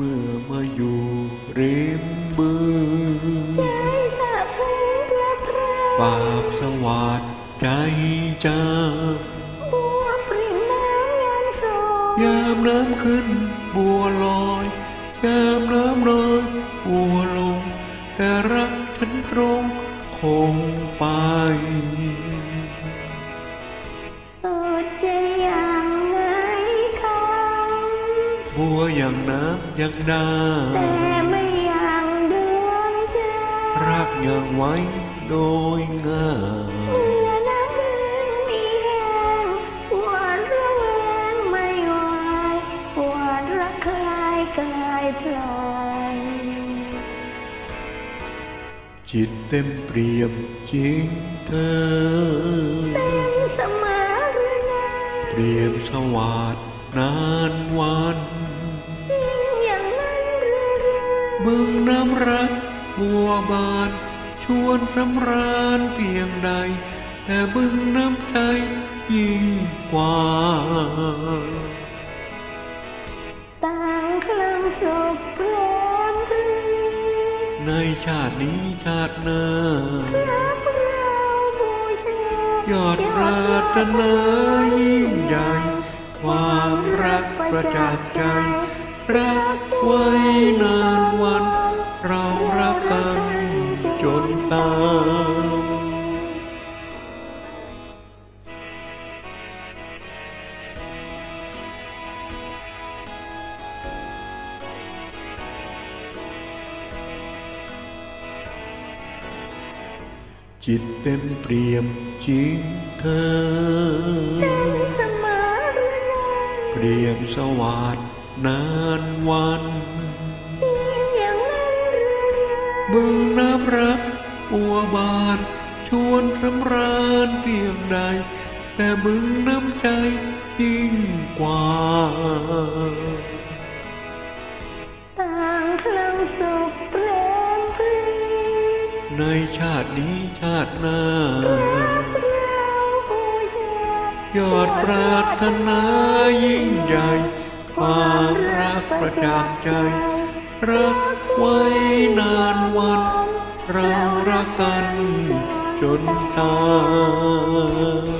เมื่อมาอยู่ริมบึงใจสะพึงพระพราปราสวัสดใจจ้าบัวปริ่มน้ำยันโสยามน้ำขึ้นบัวลอยยามน้ำลอยบัวลง แต่รักฉันตรงคงไปสุดจะอย่า บัวอย่างน้ำอย่างนาำแต่ไม่อย่างดวงใจรักอย่างไว้โดยง่ายเมื่อน้ำมือมีแห้งปวดระแวงไม่ไหวปวดระคายกายพลายจิตเต็มเปี่ยมจริงเธอสมาหรือไงเปรียบสวัสดนานวัน บึงน้ำรักบัวบาน ชวนสำราญเพียงใด แต่บึงน้ำใจยิ่งกว่า ต่างคลังสุขเพลมพลีในชาตินี้ชาติหน้ารักเราบูชายอดปรารถนายิ่งใหญ่ ความรักประจักษ์ใจ รักไว้นาน จิตเต็มเปี่ยมจริงเธอสมาหรือไงเปรียบสวัสดนานวันยิ่งอย่างนั้นเรื่อยบึงน้ำรักปัวบานชวนสำราญเพียงใด แต่บึงน้ำใจ ในชาตินี้ชาติหน้า ยอดปรารถนายิ่งใหญ่ ความรักประจักษ์ใจ รักไว้นานวัน เรารักกันจนตาย